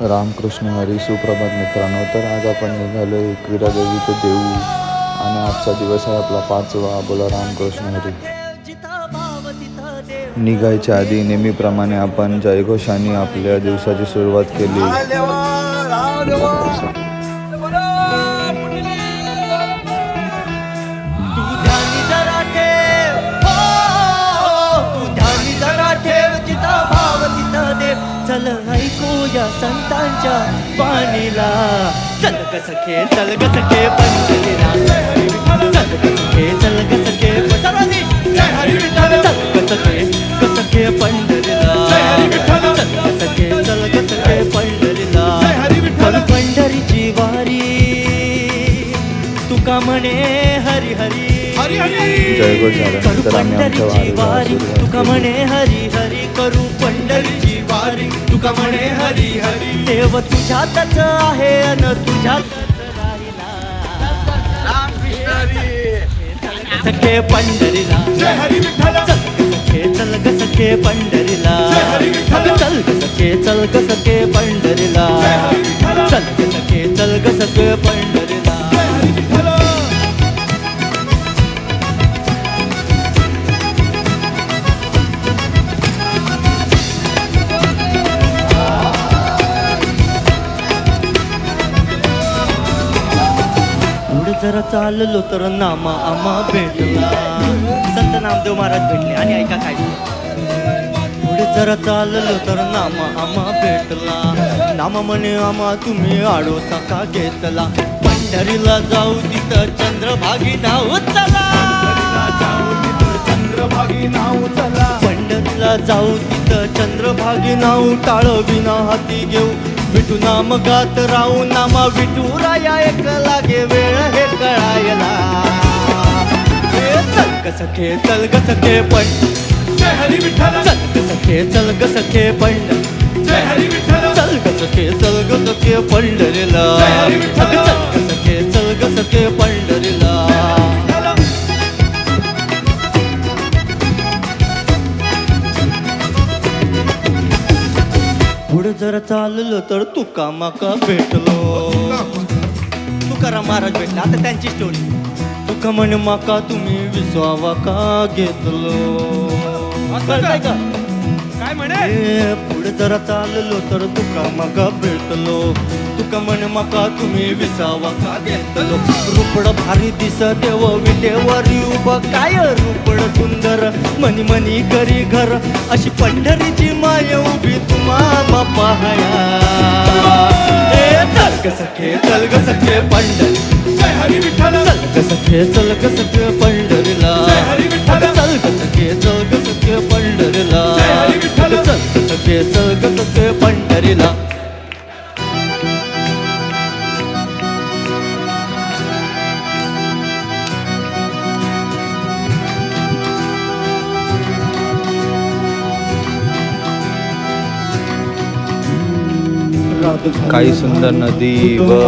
रामकृष्ण हरी सुप्रभात मित्रांनो. तर आज आपण निघालो एकविरा देवीचे देऊ आणि आजचा दिवस आहे आपला पाचवा. बोला रामकृष्ण हरी. निघायच्या आधी नेहमीप्रमाणे आपण जयघोषाने आपल्या दिवसाची सुरुवात केली. चल संतांच्या बाणीला चल ग सखे चल ग सखे पंढरीला. चल ग सखे चल ग सखे चल ग सखे ग सखे पंढरीला. चल ग सखे चल ग सखे पंढरीला. पण पंढरीची वारी? तुका म्हणे हरी हरी? जयघोष झाल्यानंतर आम्ही आमच्या वारीला तुका. म्हणे हरी हरी करू पंढरीची वारी। तुका म्हणे हरी हरी। देव तुझ्यातच आहे अन तुझ्यातच राहिला। सखे पंढरीला। चल सखे चल ग सखे पंढरीला। चल ग सखे चल ग सखे पंढरीला। चल ग सखे चल ग सखे पंढरीला। जरा चाललो तर नामा आमा भेटला. संत नामदेव महाराज भेटले. आणि ऐका काय पुढे जरा चाललो तर नामा आमा भेटला. नामा म्हणे आमा तुम्ही आडो का घेतला. पंढरीला जाऊ तिथं चंद्रभागी नाव चला. चंद्रभागी नाव चला पंढरीला जाऊ तिथं चंद्रभागी नाव टाळ विना हाती घेऊ. विठू नाम गात राहू नामा विठू राया एक लागे वेळ हे कळायला. चल ग सखे चल ग सखे पण. जय हरी विठ्ठल. चल ग सखे चल ग सखे जय हरी विठ्ठल. चल ग सखे चल ग सखे पंढरीला. चल ग चाललो तर तुका माका भेटलो. तुकाराम महाराज भेटला. आता त्यांची स्टोरी तुका म्हणे माका तुम्ही विसवावा का घेतलो? कळतंय का? काय म्हणे? ए, पुढे जरा चाललो तर तुका माका भेटलो. तुका म्हणे माका तुम्ही विसावा का घेतलो? रुपड भारी दिस देव विटेवरी उभं काय रुपड सुंदर मनी मनी करी घर. अशी पंढरीची माय उभी तुम्हा बापा हया. ग सखे चल ग सखे पंढरी. जय हरी विठ्ठल. चल ग सखे चल ग सखे पंढरीला. जय हरी विठ्ठल. चल ग सखे चल ग सखे पंढरीला. जय हरी विठ्ठल. चल ग सखे चल ग सखे पंढरीला. काही सुंदर नदी व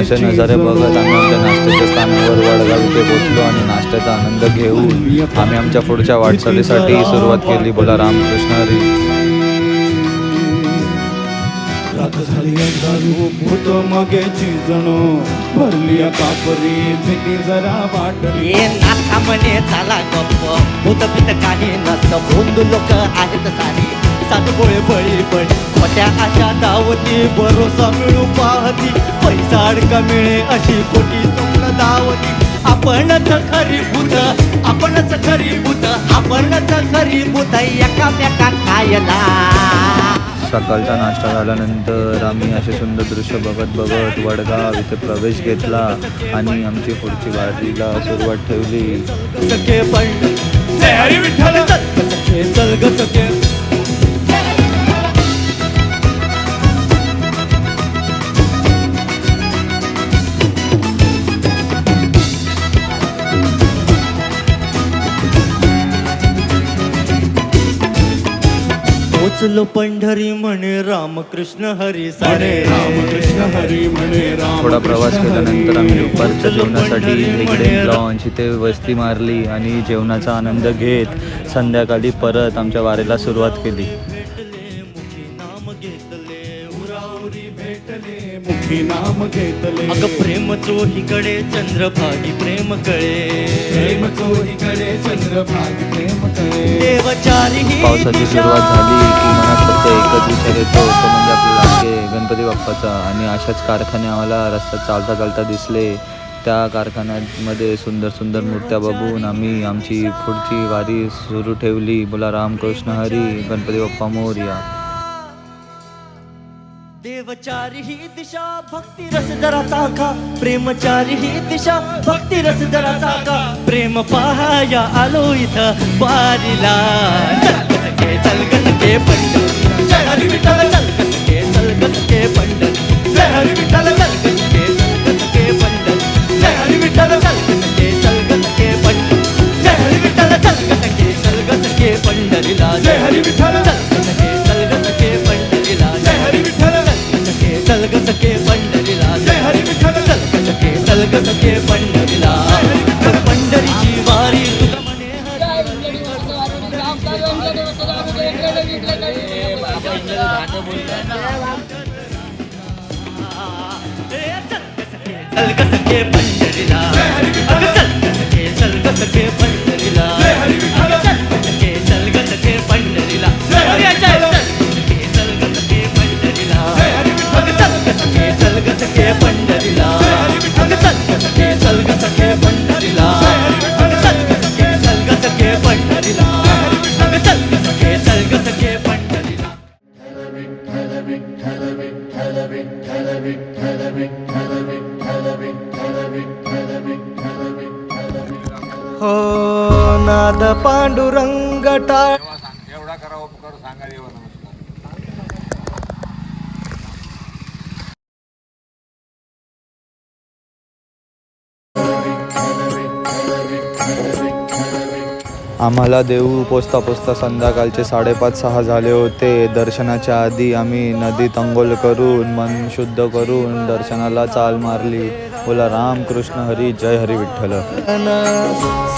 असे नजारे बघत आम्ही आमच्या नाश्त्याच्या स्थानावर वडगाव इथे पोचलो आणि नाश्त्याचा आनंद घेऊन आम्ही आमच्या पुढच्या वाटचालीसाठी सुरुवात केली. बोला रामकृष्ण हरी. रात झाली अंधारू भूत मगेची जण भरली कापरी भीती जरा वाटली. ये नाथा म्हणे चाला गप्प. भूत भीत काही नसतं भोंदू लोक आहेत सारी. सात गोळे बळी पण खोट्या आशा दावती भरोसा मिळू पाहती. पैसा अडका मिळे अशी खोटी स्वप्न दावती. आपणच खरी भूत आपणच खरी भूत आपणच खरी भूत एकामेका खायला. सकाळचा नाश्ता झाल्यानंतर आम्ही असे सुंदर दृश्य बघत बघत वडगाव इथे प्रवेश घेतला आणि आमची पुढची वारीला सुरुवात ठेवली. सखे पण जय हरी विठ्ठल चल ग सखे चल ग सखे पोचलो पंढरी म्हणे रामकृष्ण हरी साडे रामकृष्ण हरी म्हणे राम थोडा प्रवास केल्यानंतर आम्ही दुपारच्या जेवणासाठी इकडे लॉन्च इथे वस्ती मारली आणि जेवणाचा आनंद घेत संध्याकाळी परत आमच्या वारीला सुरुवात केली. मुखी नाम घेतले. अग प्रेम चोहीकडे चंद्रभागी प्रेम कळे. प्रेम चोहीकडे चंद्रभाग प्रेम कळे. देवचारी ही पावसाची. सुरुवात झाली की मनात फक्त एकच विचार येतो तो म्हणजे आपला लाडके गणपती बाप्पाचा. आणि अशाच कारखाने आम्हाला रस्त्यात चालता चालता दिसले. त्या कारखान्यामध्ये सुंदर सुंदर मूर्त्या बघून आम्ही आमची पुढची वारी सुरू ठेवली. बोला रामकृष्ण हरी गणपती बाप्पा मोरया. देवचारी ही दिशा भक्ती रस जरा ताका. प्रेमचारी ही दिशा भक्ती रस जरा ताका. प्रेम पाहाया आलो इथं वारीला. चलगसके चलगसके पंढरी. जय हरी विठ्ठल चलगसके चलगसके पंढरी. जय हरी विठ्ठल चलगसके चलगसके पंढरी. जय हरी विठ्ठल चलगसके चलगसके पंढरी. जय हरी विठ्ठल चलगसके चलगसके पंढरीला. जय हरी विठ्ठल सके पंढरीला पंढरीची वारी तुका म्हणे पंढरीला आम्हाला देऊ पोचता पोचता संध्याकाळचे साडेपाच सहा झाले होते. दर्शनाच्या आधी आम्ही नदीत अंघोळ करून मन शुद्ध करून दर्शनाला चाल मारली. बोला रामकृष्ण हरी जय हरी विठ्ठल.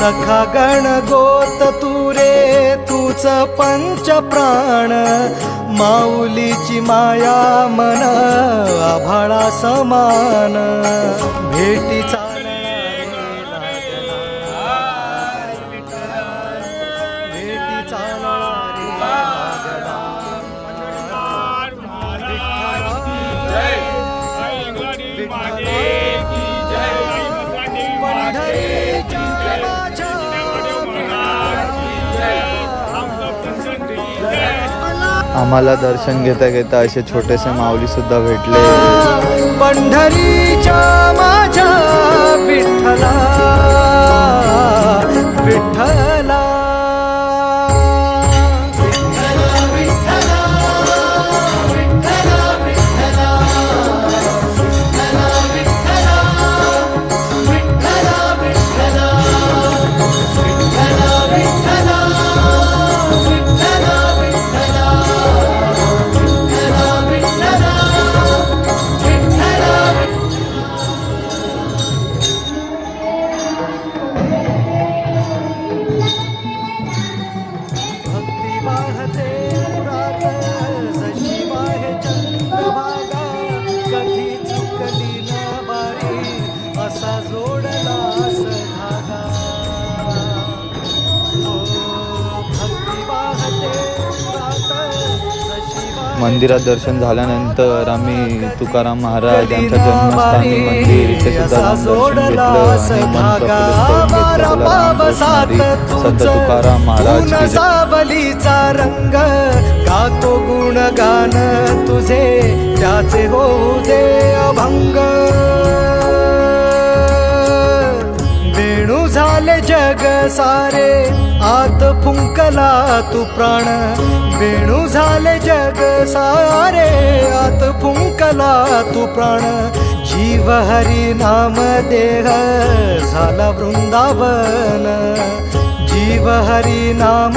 सखा गण गोत तू रे तूच पंच प्राण माऊलीची माया मन आभाळा समान. भेटीचा भेटीचा आम्हाला दर्शन घेता घेता असे छोटेसे माऊली सुद्धा भेटले. पंढरीच्या माझ्या विठ्ठला विठ्ठला मंदिरात दर्शन झाल्यानंतर आम्ही तुकाराम महाराज यांच्या जन्मस्थानी मंदिर इथे सुद्धा दर्शन घेतलं संत तुकाराम महाराज. सावलीचा रंग. गातो गुणगान तुझे त्याचे होऊ दे अभंग. सारे आत फुंकला तू प्राण. वेणू झाले जग सारे आत फुंकला तू प्राण. जीव हरी नाम देह झाला वृंदावन. जीव हरी नाम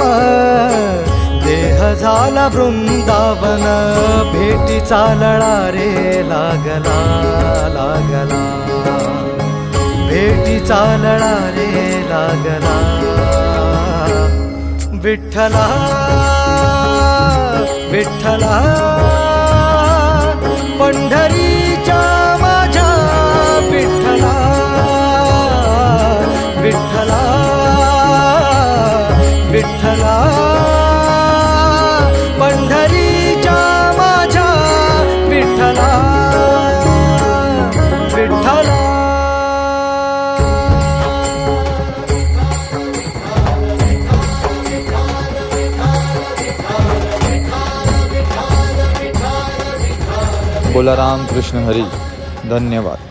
देह झाला वृंदावन. भेटीचा लळा रे लागला लागला. भेटीचा लळा रे लागला. विठ्ठला विठ्ठला पंढरीच्या माझ्या विठ्ठला विठ्ठला विठ्ठला पंढरीच्या माझ्या विठ्ठला. विठ्ठला बोला राम कृष्ण हरी. धन्यवाद.